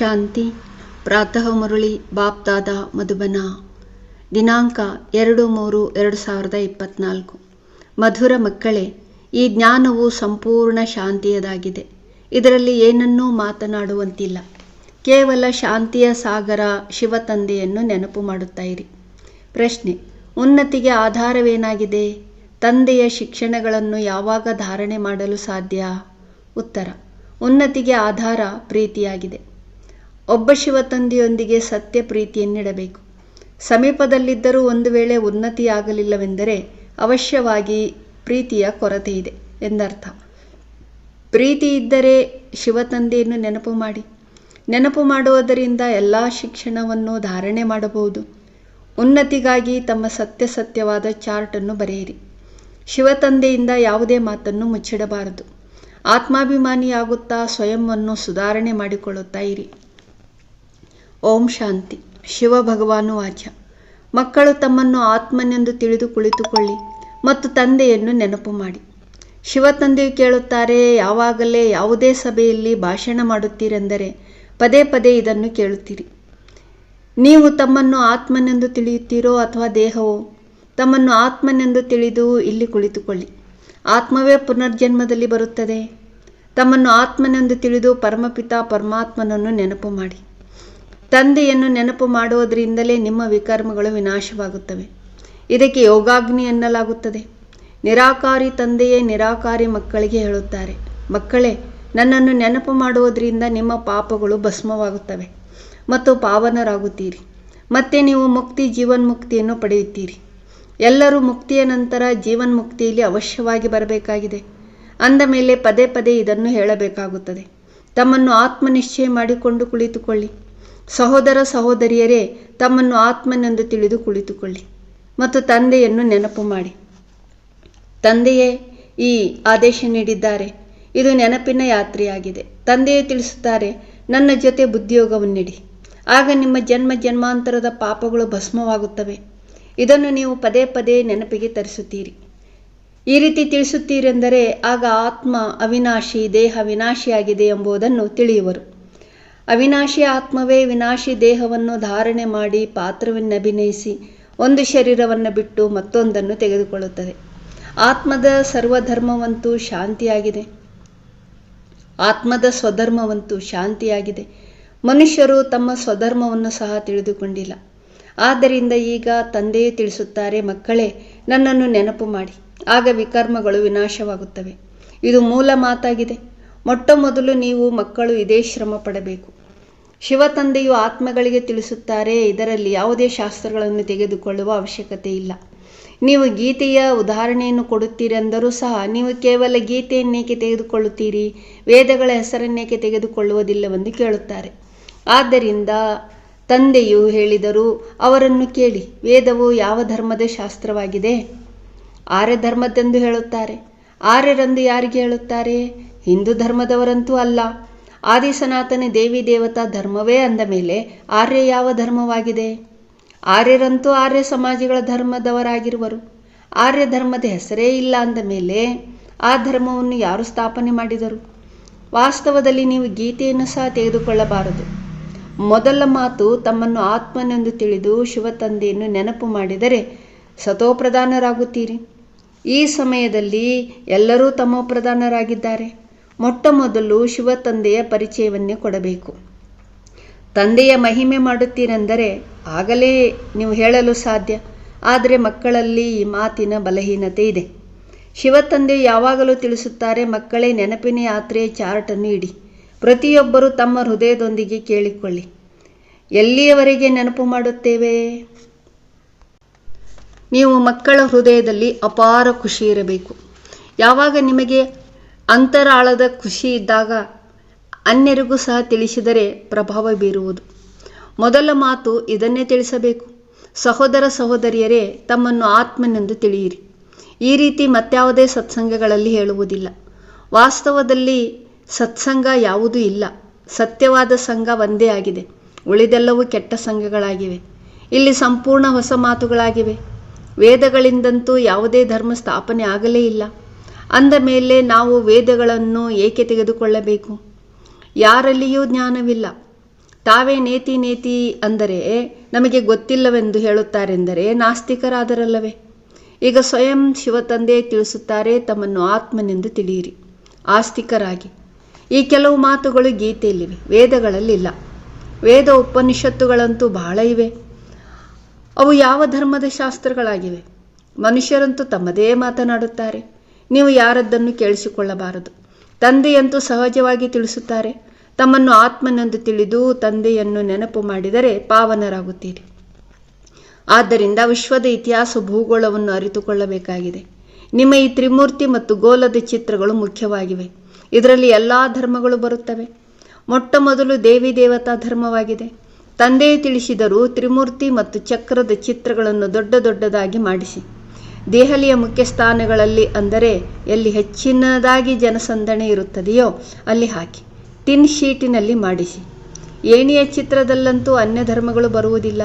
ಶಾಂತಿ, ಪ್ರಾತಃ ಮುರಳಿ ಬಾಪ್ದಾದ ಮಧುಬನ. ದಿನಾಂಕ ಎರಡು ಮೂರು ಎರಡು ಸಾವಿರದ ಇಪ್ಪತ್ನಾಲ್ಕು. ಮಧುರ ಮಕ್ಕಳೇ, ಈ ಜ್ಞಾನವು ಸಂಪೂರ್ಣ ಶಾಂತಿಯದಾಗಿದೆ. ಇದರಲ್ಲಿ ಏನನ್ನೂ ಮಾತನಾಡುವಂತಿಲ್ಲ. ಕೇವಲ ಶಾಂತಿಯ ಸಾಗರ ಶಿವ ತಂದೆಯನ್ನು ನೆನಪು ಮಾಡುತ್ತಾ ಇರಿ. ಪ್ರಶ್ನೆ, ಉನ್ನತಿಗೆ ಆಧಾರವೇನಾಗಿದೆ? ತಂದೆಯ ಶಿಕ್ಷಣಗಳನ್ನು ಯಾವಾಗ ಧಾರಣೆ ಮಾಡಲು ಸಾಧ್ಯ? ಉತ್ತರ, ಉನ್ನತಿಗೆ ಆಧಾರ ಪ್ರೀತಿಯಾಗಿದೆ. ಒಬ್ಬ ಶಿವತಂದೆಯೊಂದಿಗೆ ಸತ್ಯ ಪ್ರೀತಿಯನ್ನಿಡಬೇಕು. ಸಮೀಪದಲ್ಲಿದ್ದರೂ ಒಂದು ವೇಳೆ ಉನ್ನತಿಯಾಗಲಿಲ್ಲವೆಂದರೆ ಅವಶ್ಯವಾಗಿ ಪ್ರೀತಿಯ ಕೊರತೆ ಇದೆ ಎಂದರ್ಥ. ಪ್ರೀತಿ ಇದ್ದರೆ ಶಿವತಂದೆಯನ್ನು ನೆನಪು ಮಾಡಿ. ನೆನಪು ಮಾಡುವುದರಿಂದ ಎಲ್ಲ ಶಿಕ್ಷಣವನ್ನು ಧಾರಣೆ ಮಾಡಬಹುದು. ಉನ್ನತಿಗಾಗಿ ತಮ್ಮ ಸತ್ಯಸತ್ಯವಾದ ಚಾರ್ಟನ್ನು ಬರೆಯಿರಿ. ಶಿವತಂದೆಯಿಂದ ಯಾವುದೇ ಮಾತನ್ನು ಮುಚ್ಚಿಡಬಾರದು. ಆತ್ಮಾಭಿಮಾನಿಯಾಗುತ್ತಾ ಸ್ವಯಂವನ್ನು ಸುಧಾರಣೆ ಮಾಡಿಕೊಳ್ಳುತ್ತಾ ಇರಿ. ಓಂ ಶಾಂತಿ. ಶಿವ ಭಗವಾನು ವಾಚ ಮಕ್ಕಳು ತಮ್ಮನ್ನು ಆತ್ಮನೆಂದು ತಿಳಿದು ಕುಳಿತುಕೊಳ್ಳಿ ಮತ್ತು ತಂದೆಯನ್ನು ನೆನಪು ಮಾಡಿ. ಶಿವ ತಂದೆಯು ಕೇಳುತ್ತಾರೆ, ಯಾವಾಗಲೇ ಯಾವುದೇ ಸಭೆಯಲ್ಲಿ ಭಾಷಣ ಮಾಡುತ್ತೀರೆಂದರೆ ಪದೇ ಪದೇ ಇದನ್ನು ಕೇಳುತ್ತೀರಿ. ನೀವು ತಮ್ಮನ್ನು ಆತ್ಮನೆಂದು ತಿಳಿಯುತ್ತೀರೋ ಅಥವಾ ದೇಹವೋ, ತಮ್ಮನ್ನು ಆತ್ಮನೆಂದು ತಿಳಿದು ಇಲ್ಲಿ ಕುಳಿತುಕೊಳ್ಳಿ. ಆತ್ಮವೇ ಪುನರ್ಜನ್ಮದಲ್ಲಿ ಬರುತ್ತದೆ. ತಮ್ಮನ್ನು ಆತ್ಮನೆಂದು ತಿಳಿದು ಪರಮಪಿತ ಪರಮಾತ್ಮನನ್ನು ನೆನಪು ಮಾಡಿ. ತಂದೆಯನ್ನು ನೆನಪು ಮಾಡುವುದರಿಂದಲೇ ನಿಮ್ಮ ವಿಕರ್ಮಗಳು ವಿನಾಶವಾಗುತ್ತವೆ. ಇದಕ್ಕೆ ಯೋಗಾಗ್ನಿ ಎನ್ನಲಾಗುತ್ತದೆ ನಿರಾಕಾರಿ ತಂದೆಯೇ ನಿರಾಕಾರಿ ಮಕ್ಕಳಿಗೆ ಹೇಳುತ್ತಾರೆ. ಮಕ್ಕಳೇ, ನನ್ನನ್ನು ನೆನಪು ಮಾಡುವುದರಿಂದ ನಿಮ್ಮ ಪಾಪಗಳು ಭಸ್ಮವಾಗುತ್ತವೆ ಮತ್ತು ಪಾವನರಾಗುತ್ತೀರಿ. ಮತ್ತೆ ನೀವು ಮುಕ್ತಿ ಜೀವನ್ಮುಕ್ತಿಯನ್ನು ಪಡೆಯುತ್ತೀರಿ. ಎಲ್ಲರೂ ಮುಕ್ತಿಯ ನಂತರ ಜೀವನ್ಮುಕ್ತಿಯಲ್ಲಿ ಅವಶ್ಯವಾಗಿ ಬರಬೇಕಾಗಿದೆ. ಅಂದ ಮೇಲೆ ಪದೇ ಪದೇ ಇದನ್ನು ಹೇಳಬೇಕಾಗುತ್ತದೆ. ತಮ್ಮನ್ನು ಆತ್ಮನಿಶ್ಚಯ ಮಾಡಿಕೊಂಡು ಕುಳಿತುಕೊಳ್ಳಿ. ಸಹೋದರ ಸಹೋದರಿಯರೇ, ತಮ್ಮನ್ನು ಆತ್ಮನೆಂದು ತಿಳಿದು ಕುಳಿತುಕೊಳ್ಳಿ ಮತ್ತು ತಂದೆಯನ್ನು ನೆನಪು ಮಾಡಿ. ತಂದೆಯೇ, ಈ ಆದೇಶ ನೀಡಿದ್ದಾರೆ. ಇದು ನೆನಪಿನ ಯಾತ್ರೆಯಾಗಿದೆ. ತಂದೆಯೇ ತಿಳಿಸುತ್ತಾರೆ, ನನ್ನ ಜೊತೆ ಬುದ್ಧಿಯೋಗವನ್ನಿಡಿ ಆಗ ನಿಮ್ಮ ಜನ್ಮ ಜನ್ಮಾಂತರದ ಪಾಪಗಳು ಭಸ್ಮವಾಗುತ್ತವೆ. ಇದನ್ನು ನೀವು ಪದೇ ಪದೇ ನೆನಪಿಗೆ ತರಿಸುತ್ತೀರಿ. ಈ ರೀತಿ ತಿಳಿಸುತ್ತೀರೆಂದರೆ, ಆಗ ಆತ್ಮ ಅವಿನಾಶಿ, ದೇಹ ವಿನಾಶಿಯಾಗಿದೆ ಎಂಬುದನ್ನು ತಿಳಿಯುವರು. ಅವಿನಾಶಿ ಆತ್ಮವೇ ವಿನಾಶಿ ದೇಹವನ್ನು ಧಾರಣೆ ಮಾಡಿ ಪಾತ್ರವನ್ನು ಅಭಿನಯಿಸಿ ಒಂದು ಶರೀರವನ್ನು ಬಿಟ್ಟು ಮತ್ತೊಂದನ್ನು ತೆಗೆದುಕೊಳ್ಳುತ್ತದೆ. ಆತ್ಮದ ಸರ್ವಧರ್ಮವಂತೂ ಶಾಂತಿಯಾಗಿದೆ. ಆತ್ಮದ ಸ್ವಧರ್ಮವಂತೂ ಶಾಂತಿಯಾಗಿದೆ. ಮನುಷ್ಯರು ತಮ್ಮ ಸ್ವಧರ್ಮವನ್ನು ಸಹ ತಿಳಿದುಕೊಂಡಿಲ್ಲ. ಆದ್ದರಿಂದ ಈಗ ತಂದೆಯೇ ತಿಳಿಸುತ್ತಾರೆ, ಮಕ್ಕಳೇ, ನನ್ನನ್ನು ನೆನಪು ಮಾಡಿ. ಆಗ ವಿಕರ್ಮಗಳು ವಿನಾಶವಾಗುತ್ತವೆ. ಇದು ಮೂಲ ಮಾತಾಗಿದೆ. ಮೊಟ್ಟ ಮೊದಲು ನೀವು ಮಕ್ಕಳು ಇದೇ ಶ್ರಮ ಪಡಬೇಕು ಶಿವ ತಂದೆಯು ಆತ್ಮಗಳಿಗೆ ತಿಳಿಸುತ್ತಾರೆ. ಇದರಲ್ಲಿ ಯಾವುದೇ ಶಾಸ್ತ್ರಗಳನ್ನು ತೆಗೆದುಕೊಳ್ಳುವ ಅವಶ್ಯಕತೆ ಇಲ್ಲ. ನೀವು ಗೀತೆಯ ಉದಾಹರಣೆಯನ್ನು ಕೊಡುತ್ತೀರೆಂದರೂ ಸಹ ನೀವು ಕೇವಲ ಗೀತೆಯನ್ನೇಕೆ ತೆಗೆದುಕೊಳ್ಳುತ್ತೀರಿ? ವೇದಗಳ ಹೆಸರನ್ನೇಕೆ ತೆಗೆದುಕೊಳ್ಳುವುದಿಲ್ಲವೆಂದು ಕೇಳುತ್ತಾರೆ. ಆದ್ದರಿಂದ ತಂದೆಯು ಹೇಳಿದರು, ಅವರನ್ನು ಕೇಳಿ, ವೇದವು ಯಾವ ಧರ್ಮದ ಶಾಸ್ತ್ರವಾಗಿದೆ? ಆರ್ಯ ಧರ್ಮದ್ದೆಂದು ಹೇಳುತ್ತಾರೆ. ಆರ್ಯರೆಂದು ಯಾರಿಗೆ ಹೇಳುತ್ತಾರೆ? ಹಿಂದೂ ಧರ್ಮದವರಂತೂ ಅಲ್ಲ. ಆದಿ ಸನಾತನ ದೇವಿ ದೇವತಾ ಧರ್ಮವೇ ಅಂದ ಮೇಲೆ ಆರ್ಯ ಯಾವ ಧರ್ಮವಾಗಿದೆ? ಆರ್ಯರಂತೂ ಆರ್ಯ ಸಮಾಜಗಳ ಧರ್ಮದವರಾಗಿರುವರು. ಆರ್ಯ ಧರ್ಮದ ಹೆಸರೇ ಇಲ್ಲ ಅಂದ ಮೇಲೆ ಆ ಧರ್ಮವನ್ನು ಯಾರು ಸ್ಥಾಪನೆ ಮಾಡಿದರು? ವಾಸ್ತವದಲ್ಲಿ ನೀವು ಗೀತೆಯನ್ನು ಸಹ ತೆಗೆದುಕೊಳ್ಳಬಾರದು. ಮೊದಲ ಮಾತು ತಮ್ಮನ್ನು ಆತ್ಮನೆಂದು ತಿಳಿದು ಶಿವ ತಂದೆಯನ್ನು ನೆನಪು ಮಾಡಿದರೆ ಸತೋಪ್ರಧಾನರಾಗುತ್ತೀರಿ. ಈ ಸಮಯದಲ್ಲಿ ಎಲ್ಲರೂ ತಮೋಪ್ರಧಾನರಾಗಿದ್ದಾರೆ. ಮೊಟ್ಟ ಮೊದಲು ಶಿವ ತಂದೆಯ ಪರಿಚಯವನ್ನೇ ಕೊಡಬೇಕು. ತಂದೆಯ ಮಹಿಮೆ ಮಾಡುತ್ತೀರೆಂದರೆ ಆಗಲೇ ನೀವು ಹೇಳಲು ಸಾಧ್ಯ. ಆದರೆ ಮಕ್ಕಳಲ್ಲಿ ಈ ಮಾತಿನ ಬಲಹೀನತೆ ಇದೆ. ಶಿವ ತಂದೆ ಯಾವಾಗಲೂ ತಿಳಿಸುತ್ತಾರೆ, ಮಕ್ಕಳೇ ನೆನಪಿನ ಯಾತ್ರೆಯ ಚಾರ್ಟನ್ನು ಇಡಿ. ಪ್ರತಿಯೊಬ್ಬರು ತಮ್ಮ ಹೃದಯದೊಂದಿಗೆ ಕೇಳಿಕೊಳ್ಳಿ. ಎಲ್ಲಿಯವರೆಗೆ ನೆನಪು ಮಾಡುತ್ತೇವೆ? ನೀವು ಮಕ್ಕಳ ಹೃದಯದಲ್ಲಿ ಅಪಾರ ಖುಷಿ ಇರಬೇಕು. ಯಾವಾಗ ನಿಮಗೆ ಅಂತರಾಳದ ಖುಷಿ ಇದ್ದಾಗ ಅನ್ಯರಿಗೂ ಸಹ ತಿಳಿಸಿದರೆ ಪ್ರಭಾವ ಬೀರುವುದು. ಮೊದಲ ಮಾತು ಇದನ್ನೇ ತಿಳಿಸಬೇಕು. ಸಹೋದರ ಸಹೋದರಿಯರೇ, ತಮ್ಮನ್ನು ಆತ್ಮನೆಂದು ತಿಳಿಯಿರಿ. ಈ ರೀತಿ ಮತ್ಯಾವುದೇ ಸತ್ಸಂಗಗಳಲ್ಲಿ ಹೇಳುವುದಿಲ್ಲ. ವಾಸ್ತವದಲ್ಲಿ ಸತ್ಸಂಗ ಯಾವುದೂ ಇಲ್ಲ. ಸತ್ಯವಾದ ಸಂಘ ಒಂದೇ ಆಗಿದೆ. ಉಳಿದೆಲ್ಲವೂ ಕೆಟ್ಟ ಸಂಘಗಳಾಗಿವೆ. ಇಲ್ಲಿ ಸಂಪೂರ್ಣ ಹೊಸ ಮಾತುಗಳಾಗಿವೆ. ವೇದಗಳಿಂದಂತೂ ಯಾವುದೇ ಧರ್ಮ ಸ್ಥಾಪನೆ ಆಗಲೇ ಇಲ್ಲ. ಅಂದ ಮೇಲೆ ನಾವು ವೇದಗಳನ್ನು ಏಕೆ ತೆಗೆದುಕೊಳ್ಳಬೇಕು? ಯಾರಲ್ಲಿಯೂ ಜ್ಞಾನವಿಲ್ಲ. ತಾವೇ ನೇತಿ ನೇತಿ ಅಂದರೆ ನಮಗೆ ಗೊತ್ತಿಲ್ಲವೆಂದು ಹೇಳುತ್ತಾರೆಂದರೆ ನಾಸ್ತಿಕರಾದರಲ್ಲವೇ? ಈಗ ಸ್ವಯಂ ಶಿವತಂದೆ ತಿಳಿಸುತ್ತಾರೆ, ತಮ್ಮನ್ನು ಆತ್ಮನೆಂದು ತಿಳಿಯಿರಿ. ಆಸ್ತಿಕರಾಗಿ. ಈ ಕೆಲವು ಮಾತುಗಳು ಗೀತೆಯಲ್ಲಿವೆ, ವೇದಗಳಲ್ಲಿಲ್ಲ. ವೇದ ಉಪನಿಷತ್ತುಗಳಂತೂ ಬಹಳ ಇವೆ. ಅವು ಯಾವ ಧರ್ಮದ ಶಾಸ್ತ್ರಗಳಾಗಿವೆ? ಮನುಷ್ಯರಂತೂ ತಮ್ಮದೇ ಮಾತನಾಡುತ್ತಾರೆ. ನೀವು ಯಾರದ್ದನ್ನು ಕೇಳಿಸಿಕೊಳ್ಳಬಾರದು. ತಂದೆಯಂತೂ ಸಹಜವಾಗಿ ತಿಳಿಸುತ್ತಾರೆ. ತಮ್ಮನ್ನು ಆತ್ಮನೆಂದು ತಿಳಿದು ತಂದೆಯನ್ನು ನೆನಪು ಮಾಡಿದರೆ ಪಾವನರಾಗುತ್ತೀರಿ. ಆದ್ದರಿಂದ ವಿಶ್ವದ ಇತಿಹಾಸ ಭೂಗೋಳವನ್ನು ಅರಿತುಕೊಳ್ಳಬೇಕಾಗಿದೆ. ನಿಮ್ಮ ಈ ತ್ರಿಮೂರ್ತಿ ಮತ್ತು ಗೋಲದ ಚಿತ್ರಗಳು ಮುಖ್ಯವಾಗಿವೆ. ಇದರಲ್ಲಿ ಎಲ್ಲ ಧರ್ಮಗಳು ಬರುತ್ತವೆ. ಮೊಟ್ಟ ಮೊದಲು ದೇವಿ ದೇವತಾ ಧರ್ಮವಾಗಿದೆ. ತಂದೆ ತಿಳಿಸಿದರೂ ತ್ರಿಮೂರ್ತಿ ಮತ್ತು ಚಕ್ರದ ಚಿತ್ರಗಳನ್ನು ದೊಡ್ಡ ದೊಡ್ಡದಾಗಿ ಮಾಡಿಸಿ. ದೆಹಲಿಯ ಮುಖ್ಯ ಸ್ಥಾನಗಳಲ್ಲಿ ಅಂದರೆ ಎಲ್ಲಿ ಹೆಚ್ಚಿನದಾಗಿ ಜನಸಂದಣಿ ಇರುತ್ತದೆಯೋ ಅಲ್ಲಿ ಹಾಕಿ. ಟಿನ್ ಶೀಟಿನಲ್ಲಿ ಮಾಡಿಸಿ. ಏಣಿಯ ಚಿತ್ರದಲ್ಲಂತೂ ಅನ್ಯ ಧರ್ಮಗಳು ಬರುವುದಿಲ್ಲ.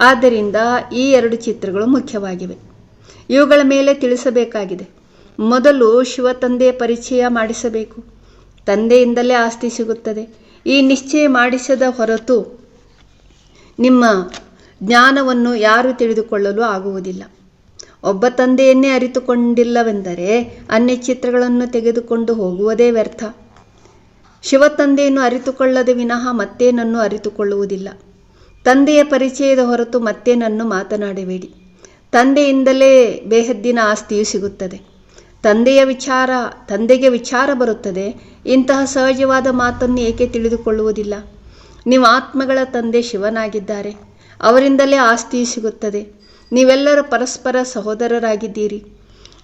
ಆದ್ದರಿಂದ ಈ ಎರಡು ಚಿತ್ರಗಳು ಮುಖ್ಯವಾಗಿವೆ. ಇವುಗಳ ಮೇಲೆ ತಿಳಿಸಬೇಕಾಗಿದೆ. ಮೊದಲು ಶಿವ ತಂದೆಯ ಪರಿಚಯ ಮಾಡಿಸಬೇಕು. ತಂದೆಯಿಂದಲೇ ಆಸ್ತಿ ಸಿಗುತ್ತದೆ. ಈ ನಿಶ್ಚಯ ಮಾಡಿಸದ ಹೊರತು ನಿಮ್ಮ ಜ್ಞಾನವನ್ನು ಯಾರು ತಿಳಿದುಕೊಳ್ಳಲು ಆಗುವುದಿಲ್ಲ. ಒಬ್ಬ ತಂದೆಯನ್ನೇ ಅರಿತುಕೊಂಡಿಲ್ಲವೆಂದರೆ ಅನ್ಯ ಚಿತ್ರಗಳನ್ನು ತೆಗೆದುಕೊಂಡು ಹೋಗುವುದೇ ವ್ಯರ್ಥ. ಶಿವ ತಂದೆಯನ್ನು ಅರಿತುಕೊಳ್ಳದೆ ವಿನಃ ಮತ್ತೇನನ್ನು ಅರಿತುಕೊಳ್ಳುವುದಿಲ್ಲ. ತಂದೆಯ ಪರಿಚಯದ ಹೊರತು ಮತ್ತೇನನ್ನು ಮಾತನಾಡಬೇಡಿ. ತಂದೆಯಿಂದಲೇ ಬೇಹದ್ದಿನ ಆಸ್ತಿಯು ಸಿಗುತ್ತದೆ. ತಂದೆಯ ವಿಚಾರ, ತಂದೆಗೆ ವಿಚಾರ ಬರುತ್ತದೆ. ಇಂತಹ ಸಹಜವಾದ ಮಾತನ್ನು ಏಕೆ ತಿಳಿದುಕೊಳ್ಳುವುದಿಲ್ಲ? ನಿಮ್ಮ ಆತ್ಮಗಳ ತಂದೆ ಶಿವನಾಗಿದ್ದಾರೆ. ಅವರಿಂದಲೇ ಆಸ್ತಿಯು ಸಿಗುತ್ತದೆ. ನೀವೆಲ್ಲರೂ ಪರಸ್ಪರ ಸಹೋದರರಾಗಿದ್ದೀರಿ.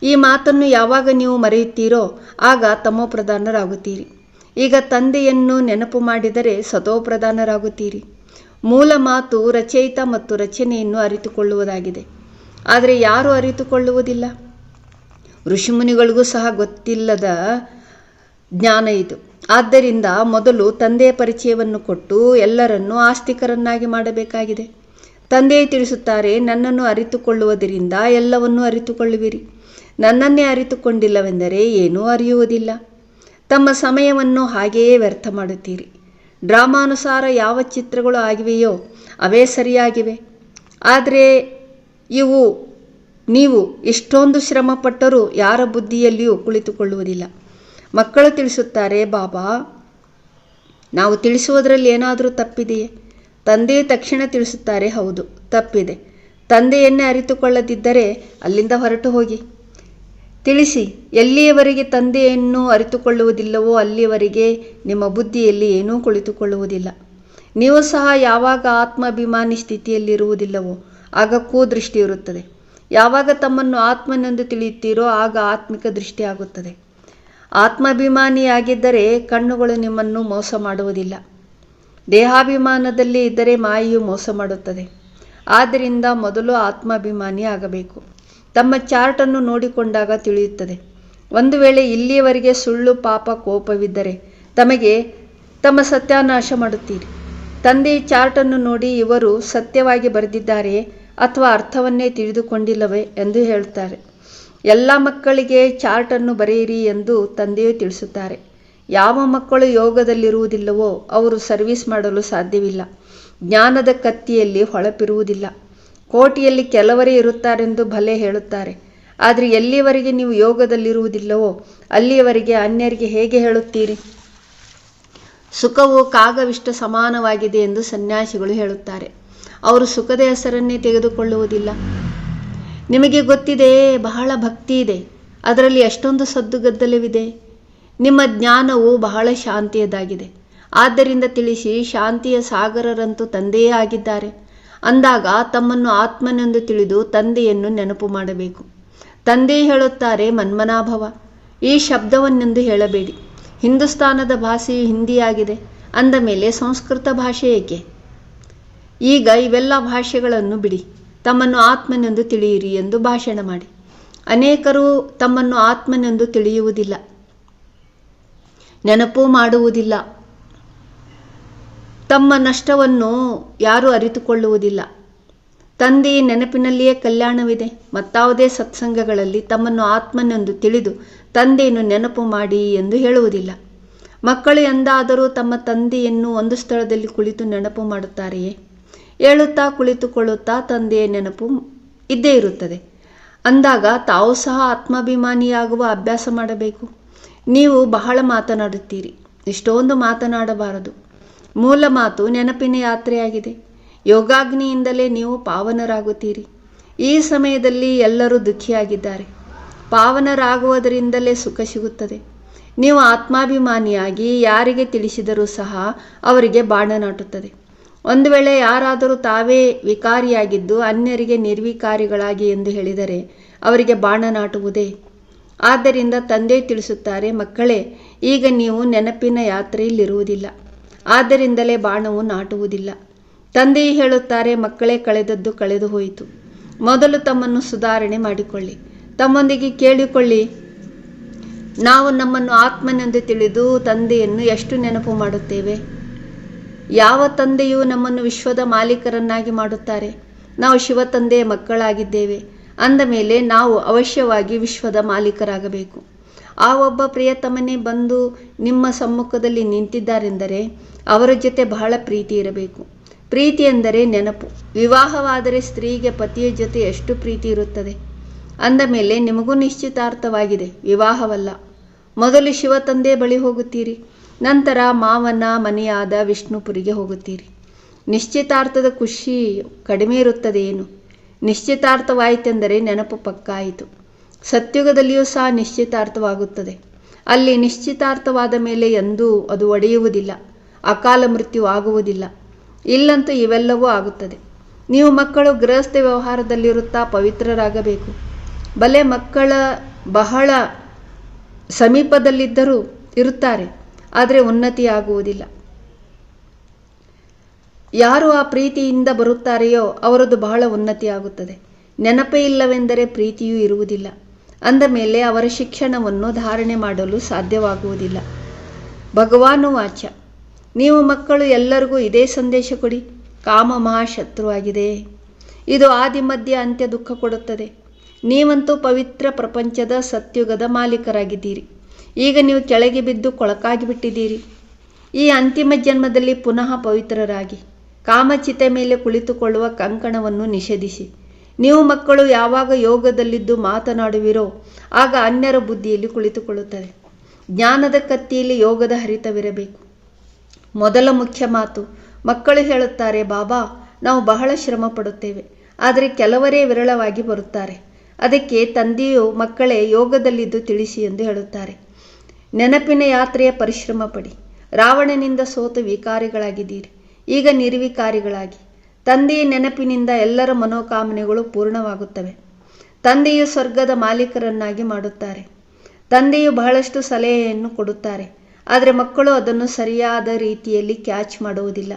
ಈ ಮಾತನ್ನು ಯಾವಾಗ ನೀವು ಮರೆಯುತ್ತೀರೋ ಆಗ ತಮೋಪ್ರಧಾನರಾಗುತ್ತೀರಿ ಈಗ ತಂದೆಯನ್ನು ನೆನಪು ಮಾಡಿದರೆ ಸತೋಪ್ರಧಾನರಾಗುತ್ತೀರಿ ಮೂಲ ಮಾತು ರಚಯಿತ ಮತ್ತು ರಚನೆಯನ್ನು ಅರಿತುಕೊಳ್ಳುವುದಾಗಿದೆ. ಆದರೆ ಯಾರು ಅರಿತುಕೊಳ್ಳುವುದಿಲ್ಲ. ಋಷಿಮುನಿಗಳಿಗೂ ಸಹ ಗೊತ್ತಿಲ್ಲದ ಜ್ಞಾನ ಇದು. ಆದ್ದರಿಂದ ಮೊದಲು ತಂದೆಯ ಪರಿಚಯವನ್ನು ಕೊಟ್ಟು ಎಲ್ಲರನ್ನೂ ಆಸ್ತಿಕರನ್ನಾಗಿ ಮಾಡಬೇಕಾಗಿದೆ. ತಂದೆಯೇ ತಿಳಿಸುತ್ತಾರೆ, ನನ್ನನ್ನು ಅರಿತುಕೊಳ್ಳುವುದರಿಂದ ಎಲ್ಲವನ್ನೂ ಅರಿತುಕೊಳ್ಳುವಿರಿ. ನನ್ನನ್ನೇ ಅರಿತುಕೊಂಡಿಲ್ಲವೆಂದರೆ ಏನೂ ಅರಿಯುವುದಿಲ್ಲ. ತಮ್ಮ ಸಮಯವನ್ನು ಹಾಗೆಯೇ ವ್ಯರ್ಥ ಮಾಡುತ್ತೀರಿ. ಡ್ರಾಮಾನುಸಾರ ಯಾವ ಚಿತ್ರಗಳು ಆಗಿವೆಯೋ ಅವೇ ಸರಿಯಾಗಿವೆ. ಆದರೆ ಇವು, ನೀವು ಇಷ್ಟೊಂದು ಶ್ರಮಪಟ್ಟರೂ ಯಾರ ಬುದ್ಧಿಯಲ್ಲಿಯೂ ಕುಳಿತುಕೊಳ್ಳುವುದಿಲ್ಲ. ಮಕ್ಕಳು ತಿಳಿಸುತ್ತಾರೆ, ಬಾಬಾ, ನಾವು ತಿಳಿಸುವುದರಲ್ಲಿ ಏನಾದರೂ ತಪ್ಪಿದೆಯೇ? ತಂದೆ ತಕ್ಷಣ ತಿಳಿಸುತ್ತಾರೆ, ಹೌದು, ತಪ್ಪಿದೆ. ತಂದೆಯನ್ನೇ ಅರಿತುಕೊಳ್ಳದಿದ್ದರೆ ಅಲ್ಲಿಂದ ಹೊರಟು ಹೋಗಿ. ತಿಳಿಸಿ, ಎಲ್ಲಿಯವರೆಗೆ ತಂದೆಯನ್ನು ಅರಿತುಕೊಳ್ಳುವುದಿಲ್ಲವೋ ಅಲ್ಲಿಯವರೆಗೆ ನಿಮ್ಮ ಬುದ್ಧಿಯಲ್ಲಿ ಏನೂ ಕುಳಿತುಕೊಳ್ಳುವುದಿಲ್ಲ. ನೀವು ಸಹ ಯಾವಾಗ ಆತ್ಮಾಭಿಮಾನಿ ಸ್ಥಿತಿಯಲ್ಲಿರುವುದಿಲ್ಲವೋ, ಆಗ ದೃಷ್ಟಿ ಇರುತ್ತದೆ. ಯಾವಾಗ ತಮ್ಮನ್ನು ಆತ್ಮನೆಂದು ತಿಳಿಯುತ್ತೀರೋ, ಆಗ ಆತ್ಮಿಕ ದೃಷ್ಟಿ ಆಗುತ್ತದೆ. ಆತ್ಮಾಭಿಮಾನಿಯಾಗಿದ್ದರೆ ಕಣ್ಣುಗಳು ನಿಮ್ಮನ್ನು ಮೋಸ ಮಾಡುವುದಿಲ್ಲ. ದೇಹಾಭಿಮಾನದಲ್ಲಿ ಇದ್ದರೆ ಮಾಯೆಯು ಮೋಸ ಮಾಡುತ್ತದೆ. ಆದ್ದರಿಂದ ಮೊದಲು ಆತ್ಮಾಭಿಮಾನಿ ಆಗಬೇಕು. ತಮ್ಮ ಚಾರ್ಟನ್ನು ನೋಡಿಕೊಂಡಾಗ ತಿಳಿಯುತ್ತದೆ. ಒಂದು ವೇಳೆ ಇಲ್ಲಿಯವರೆಗೆ ಸುಳ್ಳು, ಪಾಪ, ಕೋಪವಿದ್ದರೆ ತಮಗೆ ತಮ್ಮ ಸತ್ಯಾನಾಶ ಮಾಡುತ್ತೀರಿ. ತಂದೆ ಚಾರ್ಟನ್ನು ನೋಡಿ ಇವರು ಸತ್ಯವಾಗಿ ಬರೆದಿದ್ದಾರೆ ಅಥವಾ ಅರ್ಥವನ್ನೇ ತಿಳಿದುಕೊಂಡಿಲ್ಲವೇ ಎಂದು ಹೇಳುತ್ತಾರೆ. ಎಲ್ಲ ಮಕ್ಕಳಿಗೆ ಚಾರ್ಟನ್ನು ಬರೆಯಿರಿ ಎಂದು ತಂದೆಯು ತಿಳಿಸುತ್ತಾರೆ. ಯಾವ ಮಕ್ಕಳು ಯೋಗದಲ್ಲಿರುವುದಿಲ್ಲವೋ ಅವರು ಸರ್ವಿಸ್ ಮಾಡಲು ಸಾಧ್ಯವಿಲ್ಲ. ಜ್ಞಾನದ ಕತ್ತಿಯಲ್ಲಿ ಹೊಳಪಿರುವುದಿಲ್ಲ. ಕೋಟಿಯಲ್ಲಿ ಕೆಲವರೇ ಇರುತ್ತಾರೆಂದು ಭಲೆ ಹೇಳುತ್ತಾರೆ. ಆದರೆ ಎಲ್ಲಿಯವರೆಗೆ ನೀವು ಯೋಗದಲ್ಲಿರುವುದಿಲ್ಲವೋ ಅಲ್ಲಿಯವರೆಗೆ ಅನ್ಯರಿಗೆ ಹೇಗೆ ಹೇಳುತ್ತೀರಿ? ಸುಖವು ಕಾಗವಿಷ್ಟ ಸಮಾನವಾಗಿದೆ ಎಂದು ಸನ್ಯಾಸಿಗಳು ಹೇಳುತ್ತಾರೆ. ಅವರು ಸುಖದ ಹೆಸರನ್ನೇ ತೆಗೆದುಕೊಳ್ಳುವುದಿಲ್ಲ. ನಿಮಗೆ ಗೊತ್ತಿದೆ ಬಹಳ ಭಕ್ತಿ ಇದೆ. ಅದರಲ್ಲಿ ಎಷ್ಟೊಂದು ಸದ್ದುಗದ್ದಲವಿದೆ ನಿಮ್ಮ ಜ್ಞಾನವು ಬಹಳ ಶಾಂತಿಯದಾಗಿದೆ. ಆದ್ದರಿಂದ ತಿಳಿಸಿ, ಶಾಂತಿಯ ಸಾಗರರಂತೂ ತಂದೆಯೇ ಆಗಿದ್ದಾರೆ. ಅಂದಾಗ ತಮ್ಮನ್ನು ಆತ್ಮನೆಂದು ತಿಳಿದು ತಂದೆಯನ್ನು ನೆನಪು ಮಾಡಬೇಕು. ತಂದೆ ಹೇಳುತ್ತಾರೆ, ಮನ್ಮನಾಭವ, ಈ ಶಬ್ದವನ್ನೆಂದು ಹೇಳಬೇಡಿ. ಹಿಂದೂಸ್ತಾನದ ಭಾಷೆಯು ಹಿಂದಿಯಾಗಿದೆ. ಅಂದ ಮೇಲೆ ಸಂಸ್ಕೃತ ಭಾಷೆ ಏಕೆ? ಈಗ ಇವೆಲ್ಲ ಭಾಷೆಗಳನ್ನು ಬಿಡಿ. ತಮ್ಮನ್ನು ಆತ್ಮನೆಂದು ತಿಳಿಯಿರಿ ಎಂದು ಭಾಷಣ ಮಾಡಿ. ಅನೇಕರು ತಮ್ಮನ್ನು ಆತ್ಮನೆಂದು ತಿಳಿಯುವುದಿಲ್ಲ. ನೆನಪು ಮಾಡುವುದಿಲ್ಲ. ತಮ್ಮ ನಷ್ಟವನ್ನು ಯಾರೂ ಅರಿತುಕೊಳ್ಳುವುದಿಲ್ಲ. ತಂದೆ ನೆನಪಿನಲ್ಲಿಯೇ ಕಲ್ಯಾಣವಿದೆ. ಮತ್ತಾವುದೇ ಸತ್ಸಂಗಗಳಲ್ಲಿ ತಮ್ಮನ್ನು ಆತ್ಮನೆಂದು ತಿಳಿದು ತಂದೆಯನ್ನು ನೆನಪು ಮಾಡಿ ಎಂದು ಹೇಳುವುದಿಲ್ಲ. ಮಕ್ಕಳು ಎಂದಾದರೂ ತಮ್ಮ ತಂದೆಯನ್ನು ಒಂದು ಸ್ಥಳದಲ್ಲಿ ಕುಳಿತು ನೆನಪು ಮಾಡುತ್ತಾರೆಯೇ? ಹೇಳುತ್ತಾ ಕುಳಿತುಕೊಳ್ಳುತ್ತಾ ತಂದೆಯ ನೆನಪು ಇದ್ದೇ ಇರುತ್ತದೆ. ಅಂದಾಗ ತಾವು ಸಹ ಆತ್ಮಾಭಿಮಾನಿಯಾಗುವ ಅಭ್ಯಾಸ ಮಾಡಬೇಕು. ನೀವು ಬಹಳ ಮಾತನಾಡುತ್ತೀರಿ. ಇಷ್ಟೊಂದು ಮಾತನಾಡಬಾರದು. ಮೂಲ ಮಾತು ನೆನಪಿನ ಯಾತ್ರೆಯಾಗಿದೆ. ಯೋಗಾಗ್ನಿಯಿಂದಲೇ ನೀವು ಪಾವನರಾಗುತ್ತೀರಿ. ಈ ಸಮಯದಲ್ಲಿ ಎಲ್ಲರೂ ದುಃಖಿಯಾಗಿದ್ದಾರೆ. ಪಾವನರಾಗುವುದರಿಂದಲೇ ಸುಖ ಸಿಗುತ್ತದೆ. ನೀವು ಆತ್ಮಾಭಿಮಾನಿಯಾಗಿ ಯಾರಿಗೆ ತಿಳಿಸಿದರೂ ಸಹ ಅವರಿಗೆ ಬಾಣ ನಾಟುತ್ತದೆ. ಒಂದು ವೇಳೆ ಯಾರಾದರೂ ತಾವೇ ವಿಕಾರಿಯಾಗಿದ್ದು ಅನ್ಯರಿಗೆ ನಿರ್ವಿಕಾರಿಗಳಾಗಿ ಎಂದು ಹೇಳಿದರೆ ಅವರಿಗೆ ಬಾಣ ನಾಟುವುದೇ ಆದ್ದರಿಂದ ತಂದೆ ತಿಳಿಸುತ್ತಾರೆ, ಮಕ್ಕಳೇ, ಈಗ ನೀವು ನೆನಪಿನ ಯಾತ್ರೆಯಲ್ಲಿರುವುದಿಲ್ಲ. ಆದ್ದರಿಂದಲೇ ಬಾಣವು ನಾಟುವುದಿಲ್ಲ. ತಂದೆಯು ಹೇಳುತ್ತಾರೆ, ಮಕ್ಕಳೇ, ಕಳೆದದ್ದು ಕಳೆದು ಹೋಯಿತು. ಮೊದಲು ತಮ್ಮನ್ನು ಸುಧಾರಣೆ ಮಾಡಿಕೊಳ್ಳಿ. ತಮ್ಮೊಂದಿಗೆ ಕೇಳಿಕೊಳ್ಳಿ. ನಾವು ನಮ್ಮನ್ನು ಆತ್ಮನೆಂದು ತಿಳಿದು ತಂದೆಯನ್ನು ಎಷ್ಟು ನೆನಪು ಮಾಡುತ್ತೇವೆ? ಯಾವ ತಂದೆಯು ನಮ್ಮನ್ನು ವಿಶ್ವದ ಮಾಲೀಕರನ್ನಾಗಿ ಮಾಡುತ್ತಾರೆ? ನಾವು ಶಿವ ತಂದೆಯ ಮಕ್ಕಳಾಗಿದ್ದೇವೆ. ಅಂದ ಮೇಲೆ ನಾವು ಅವಶ್ಯವಾಗಿ ವಿಶ್ವದ ಮಾಲೀಕರಾಗಬೇಕು. ಆ ಒಬ್ಬ ಪ್ರಿಯತಮನೇ ಬಂದು ನಿಮ್ಮ ಸಮ್ಮುಖದಲ್ಲಿ ನಿಂತಿದ್ದಾರೆಂದರೆ ಅವರ ಜೊತೆ ಬಹಳ ಪ್ರೀತಿ ಇರಬೇಕು. ಪ್ರೀತಿ ಎಂದರೆ ನೆನಪು. ವಿವಾಹವಾದರೆ ಸ್ತ್ರೀಗೆ ಪತಿಯ ಜೊತೆ ಎಷ್ಟು ಪ್ರೀತಿ ಇರುತ್ತದೆ? ಅಂದ ಮೇಲೆ, ನಿಮಗೂ ನಿಶ್ಚಿತಾರ್ಥವಾಗಿದೆ. ವಿವಾಹವಲ್ಲ. ಮೊದಲು ಶಿವ ತಂದೆ ಬಳಿ ಹೋಗುತ್ತೀರಿ. ನಂತರ ಮಾವನ ಮನೆಯಾದ ವಿಷ್ಣುಪುರಿಗೆ ಹೋಗುತ್ತೀರಿ. ನಿಶ್ಚಿತಾರ್ಥದ ಖುಷಿ ಕಡಿಮೆ ಇರುತ್ತದೆ ಏನು ನಿಶ್ಚಿತಾರ್ಥವಾಯಿತೆಂದರೆ ನೆನಪು ಪಕ್ಕಾಯಿತು. ಸತ್ಯುಗದಲ್ಲಿಯೂ ಸಹ ನಿಶ್ಚಿತಾರ್ಥವಾಗುತ್ತದೆ. ಅಲ್ಲಿ ನಿಶ್ಚಿತಾರ್ಥವಾದ ಮೇಲೆ ಎಂದೂ ಅದು ಒಡೆಯುವುದಿಲ್ಲ. ಅಕಾಲ ಮೃತ್ಯು ಆಗುವುದಿಲ್ಲ. ಇಲ್ಲಂತೂ ಇವೆಲ್ಲವೂ ಆಗುತ್ತದೆ. ನೀವು ಮಕ್ಕಳು ಗೃಹಸ್ಥ ವ್ಯವಹಾರದಲ್ಲಿರುತ್ತಾ ಪವಿತ್ರರಾಗಬೇಕು. ಬಲೆ ಮಕ್ಕಳ ಬಹಳ ಸಮೀಪದಲ್ಲಿದ್ದರೂ ಇರುತ್ತಾರೆ. ಆದರೆ ಉನ್ನತಿಯಾಗುವುದಿಲ್ಲ. ಯಾರು ಆ ಪ್ರೀತಿಯಿಂದ ಬರುತ್ತಾರೆಯೋ ಅವರದು ಬಹಳ ಉನ್ನತಿಯಾಗುತ್ತದೆ. ನೆನಪೇ ಇಲ್ಲವೆಂದರೆ ಪ್ರೀತಿಯೂ ಇರುವುದಿಲ್ಲ. ಅಂದ ಮೇಲೆ ಅವರ ಶಿಕ್ಷಣವನ್ನು ಧಾರಣೆ ಮಾಡಲು ಸಾಧ್ಯವಾಗುವುದಿಲ್ಲ. ಭಗವಾನು ವಾಚ ನೀವು ಮಕ್ಕಳು ಎಲ್ಲರಿಗೂ ಇದೇ ಸಂದೇಶ ಕೊಡಿ, ಕಾಮ ಮಹಾಶತ್ರುವಾಗಿದೆ ಇದು ಆದಿ ಮಧ್ಯ ಅಂತ್ಯ ದುಃಖ ಕೊಡುತ್ತದೆ. ನೀವಂತೂ ಪವಿತ್ರ ಪ್ರಪಂಚದ ಸತ್ಯುಗದ ಮಾಲೀಕರಾಗಿದ್ದೀರಿ. ಈಗ ನೀವು ಕೆಳಗೆ ಬಿದ್ದು ಕೊಳಕಾಗಿ ಬಿಟ್ಟಿದ್ದೀರಿ. ಈ ಅಂತಿಮ ಜನ್ಮದಲ್ಲಿ ಪುನಃ ಪವಿತ್ರರಾಗಿ. ಕಾಮಚಿತೆ ಮೇಲೆ ಕುಳಿತುಕೊಳ್ಳುವ ಕಂಕಣವನ್ನು ನಿಷೇಧಿಸಿ. ನೀವು ಮಕ್ಕಳು ಯಾವಾಗ ಯೋಗದಲ್ಲಿದ್ದು ಮಾತನಾಡುವಿರೋ, ಆಗ ಅನ್ಯರ ಬುದ್ಧಿಯಲ್ಲಿ ಕುಳಿತುಕೊಳ್ಳುತ್ತದೆ ಜ್ಞಾನದ ಕತ್ತಿಯಲ್ಲಿ ಯೋಗದ ಹರಿತವಿರಬೇಕು. ಮೊದಲ ಮುಖ್ಯ ಮಾತು, ಮಕ್ಕಳು ಹೇಳುತ್ತಾರೆ, ಬಾಬಾ, ನಾವು ಬಹಳ ಶ್ರಮ ಪಡುತ್ತೇವೆ ಆದರೆ ಕೆಲವರೇ ವಿರಳವಾಗಿ ಬರುತ್ತಾರೆ. ಅದಕ್ಕೆ ತಂದೆಯು ಮಕ್ಕಳೇ ಯೋಗದಲ್ಲಿದ್ದು ತಿಳಿಸಿ ಎಂದು ಹೇಳುತ್ತಾರೆ. ನೆನಪಿನ ಯಾತ್ರೆಯ ಪರಿಶ್ರಮ ಪಡಿ. ರಾವಣನಿಂದ ಸೋತು ವಿಕಾರಿಗಳಾಗಿದ್ದೀರಿ. ಈಗ ನಿರ್ವಿಕಾರಿಗಳಾಗಿ. ತಂದೆಯ ನೆನಪಿನಿಂದ ಎಲ್ಲರ ಮನೋಕಾಮನೆಗಳು ಪೂರ್ಣವಾಗುತ್ತವೆ. ತಂದೆಯು ಸ್ವರ್ಗದ ಮಾಲೀಕರನ್ನಾಗಿ ಮಾಡುತ್ತಾರೆ. ತಂದೆಯು ಬಹಳಷ್ಟು ಸಲಹೆಯನ್ನು ಕೊಡುತ್ತಾರೆ. ಆದರೆ ಮಕ್ಕಳು ಅದನ್ನು ಸರಿಯಾದ ರೀತಿಯಲ್ಲಿ ಕ್ಯಾಚ್ ಮಾಡುವುದಿಲ್ಲ.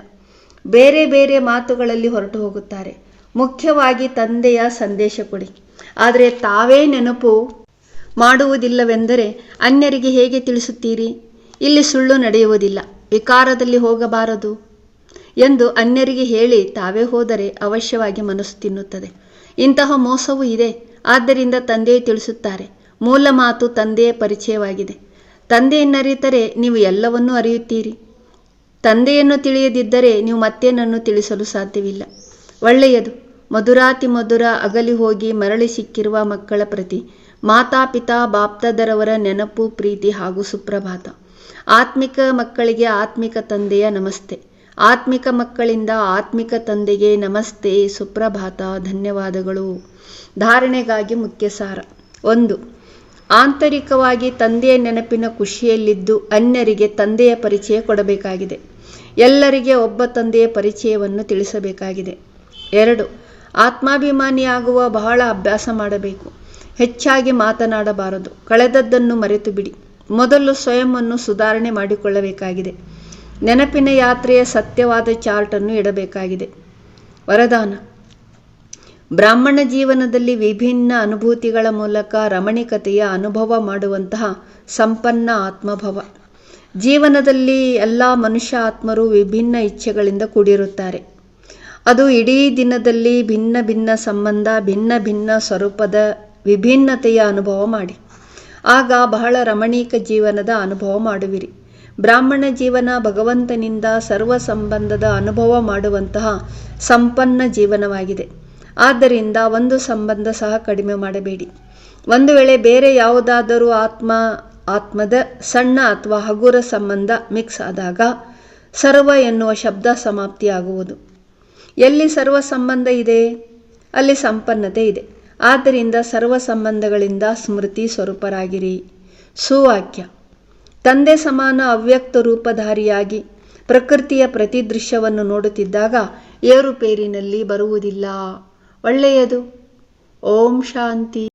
ಬೇರೆ ಬೇರೆ ಮಾತುಗಳಲ್ಲಿ ಹೊರಟು ಹೋಗುತ್ತಾರೆ. ಮುಖ್ಯವಾಗಿ ತಂದೆಯ ಸಂದೇಶ ಕೊಡಿ. ಆದರೆ ತಾವೇ ನೆನಪು ಮಾಡುವುದಿಲ್ಲವೆಂದರೆ ಅನ್ಯರಿಗೆ ಹೇಗೆ ತಿಳಿಸುತ್ತೀರಿ? ಇಲ್ಲಿ ಸುಳ್ಳು ನಡೆಯುವುದಿಲ್ಲ. ವಿಕಾರದಲ್ಲಿ ಹೋಗಬಾರದು. ಎಂದು ಅನ್ಯರಿಗೆ ಹೇಳಿ ತಾವೇ ಹೋದರೆ ಅವಶ್ಯವಾಗಿ ಮನಸ್ಸು ತಿನ್ನುತ್ತದೆ. ಇಂತಹ ಮೋಸವೂ ಇದೆ. ಆದ್ದರಿಂದ ತಂದೆ ತಿಳಿಸುತ್ತಾರೆ. ಮೂಲ ಮಾತು ತಂದೆಯ ಪರಿಚಯವಾಗಿದೆ. ತಂದೆಯನ್ನರಿತರೆ ನೀವು ಎಲ್ಲವನ್ನೂ ಅರಿಯುತ್ತೀರಿ. ತಂದೆಯನ್ನು ತಿಳಿಯದಿದ್ದರೆ ನೀವು ಮತ್ತೇನನ್ನು ತಿಳಿಸಲು ಸಾಧ್ಯವಿಲ್ಲ. ಒಳ್ಳೆಯದು. ಮಧುರಾತಿ ಮಧುರ ಅಗಲಿ ಹೋಗಿ ಮರಳಿ ಸಿಕ್ಕಿರುವ ಮಕ್ಕಳ ಪ್ರತಿ ಮಾತಾಪಿತಾ ಬಾಪ್ತದರವರ ನೆನಪು, ಪ್ರೀತಿ ಹಾಗೂ ಸುಪ್ರಭಾತ. ಆತ್ಮಿಕ ಮಕ್ಕಳಿಗೆ ಆತ್ಮಿಕ ತಂದೆಯ ನಮಸ್ತೆ. ಆತ್ಮಿಕ ಮಕ್ಕಳಿಂದ ಆತ್ಮಿಕ ತಂದೆಗೆ ನಮಸ್ತೆ, ಸುಪ್ರಭಾತ, ಧನ್ಯವಾದಗಳು. ಧಾರಣೆಗಾಗಿ ಮುಖ್ಯ ಸಾರ ಒಂದು, ಆಂತರಿಕವಾಗಿ ತಂದೆಯ ನೆನಪಿನ ಖುಷಿಯಲ್ಲಿದ್ದು ಅನ್ಯರಿಗೆ ತಂದೆಯ ಪರಿಚಯ ಕೊಡಬೇಕಾಗಿದೆ. ಎಲ್ಲರಿಗೆ ಒಬ್ಬ ತಂದೆಯ ಪರಿಚಯವನ್ನು ತಿಳಿಸಬೇಕಾಗಿದೆ. ಎರಡು, ಆತ್ಮಾಭಿಮಾನಿಯಾಗುವ ಬಹಳ ಅಭ್ಯಾಸ ಮಾಡಬೇಕು. ಹೆಚ್ಚಾಗಿ ಮಾತನಾಡಬಾರದು. ಕಳೆದದ್ದನ್ನು ಮರೆತು ಬಿಡಿ ಮೊದಲು ಸ್ವಯಂವನ್ನು ಸುಧಾರಣೆ ಮಾಡಿಕೊಳ್ಳಬೇಕಾಗಿದೆ. ನೆನಪಿನ ಯಾತ್ರೆಯ ಸತ್ಯವಾದ ಚಾರ್ಟನ್ನು ಇಡಬೇಕಾಗಿದೆ. ವರದಾನ. ಬ್ರಾಹ್ಮಣ ಜೀವನದಲ್ಲಿ ವಿಭಿನ್ನ ಅನುಭೂತಿಗಳ ಮೂಲಕ ರಮಣಿಕತೆಯ ಅನುಭವ ಮಾಡುವಂತಹ ಸಂಪನ್ನ ಆತ್ಮಭವ. ಜೀವನದಲ್ಲಿ ಎಲ್ಲ ಮನುಷ್ಯ ಆತ್ಮರು ವಿಭಿನ್ನ ಇಚ್ಛೆಗಳಿಂದ ಕೂಡಿರುತ್ತಾರೆ. ಅದು ಇಡೀ ದಿನದಲ್ಲಿ ಭಿನ್ನ ಭಿನ್ನ ಸಂಬಂಧ, ಭಿನ್ನ ಭಿನ್ನ ಸ್ವರೂಪದ ವಿಭಿನ್ನತೆಯ ಅನುಭವ ಮಾಡಿ. ಆಗ ಬಹಳ ರಮಣೀಕ ಜೀವನದ ಅನುಭವ ಮಾಡುವಿರಿ. ಬ್ರಾಹ್ಮಣ ಜೀವನ ಭಗವಂತನಿಂದ ಸರ್ವ ಸಂಬಂಧದ ಅನುಭವ ಮಾಡುವಂತಹ ಸಂಪನ್ನ ಜೀವನವಾಗಿದೆ. ಆದ್ದರಿಂದ ಒಂದು ಸಂಬಂಧ ಸಹ ಕಡಿಮೆ ಮಾಡಬೇಡಿ. ಒಂದು ವೇಳೆ ಬೇರೆ ಯಾವುದಾದರೂ ಆತ್ಮ, ಆತ್ಮದ ಸಣ್ಣ ಅಥವಾ ಹಗುರ ಸಂಬಂಧ ಮಿಕ್ಸ್ ಆದಾಗ ಸರ್ವ ಎನ್ನುವ ಶಬ್ದ ಸಮಾಪ್ತಿಯಾಗುವುದು. ಎಲ್ಲಿ ಸರ್ವ ಸಂಬಂಧ ಇದೆ? ಅಲ್ಲಿ ಸಂಪನ್ನತೆ ಇದೆ. ಆದ್ದರಿಂದ ಸರ್ವ ಸಂಬಂಧಗಳಿಂದ ಸ್ಮೃತಿ ಸ್ವರೂಪರಾಗಿರಿ. ಸುವಾಕ್ಯ. ತಂದೆ ಸಮಾನ ಅವ್ಯಕ್ತ ರೂಪಧಾರಿಯಾಗಿ ಪ್ರಕೃತಿಯ ಪ್ರತಿ ದೃಶ್ಯವನ್ನು ನೋಡುತ್ತಿದ್ದಾಗ ಏರುಪೇರಿನಲ್ಲಿ ಬರುವುದಿಲ್ಲ. ಒಳ್ಳೆಯದು. ಓಂ ಶಾಂತಿ.